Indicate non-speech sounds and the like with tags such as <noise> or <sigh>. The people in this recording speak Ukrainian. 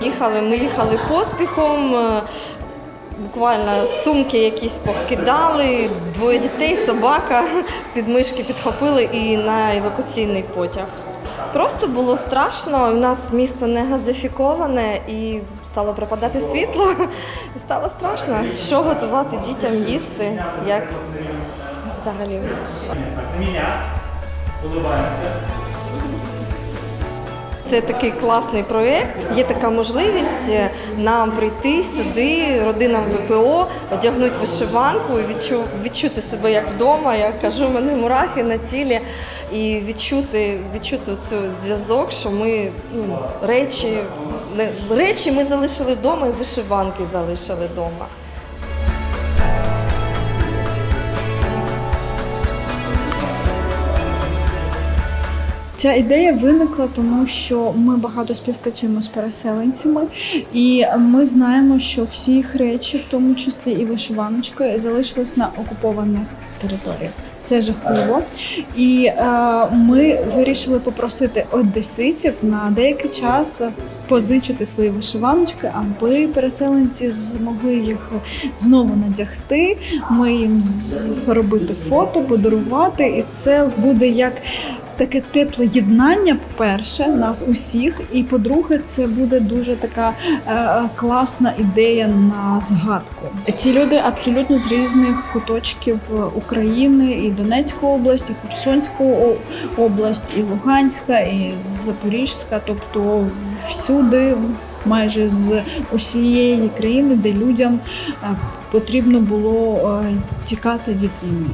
Їхали, ми їхали поспіхом, е, буквально сумки якісь повкидали, двоє дітей, собака підмишки підхопили і на евакуаційний потяг. Просто було страшно, у нас місто не газифіковане і стало пропадати світло. <laughs> Стало страшно, що готувати дітям їсти, як взагалі. На. Це такий класний проєкт. Є така можливість е, нам прийти сюди, родинам ВПО, одягнути вишиванку і відчу, відчути себе як вдома. Я кажу, в мене мурахи на тілі, і відчути, відчути цю зв'язок, що ми ну, речі, не- речі ми залишили вдома і вишиванки залишили вдома. Ця ідея виникла, тому що ми багато співпрацюємо з переселенцями, і ми знаємо, що всі їх речі, в тому числі і вишиваночки, залишились на окупованих територіях. Це жахливо. І е, ми вирішили попросити одеситів на деякий час позичити свої вишиваночки, аби переселенці змогли їх знову надягти. Ми їм зробити фото, подарувати, і це буде як таке тепле єднання, по-перше, нас усіх, і по-друге, це буде дуже така е, класна ідея на згадку. Ці люди абсолютно з різних куточків України, і Донецька область, і Херсонська область, і Луганська, і Запорізька, тобто всюди. Майже з усієї країни, де людям е, потрібно було е, тікати від війни.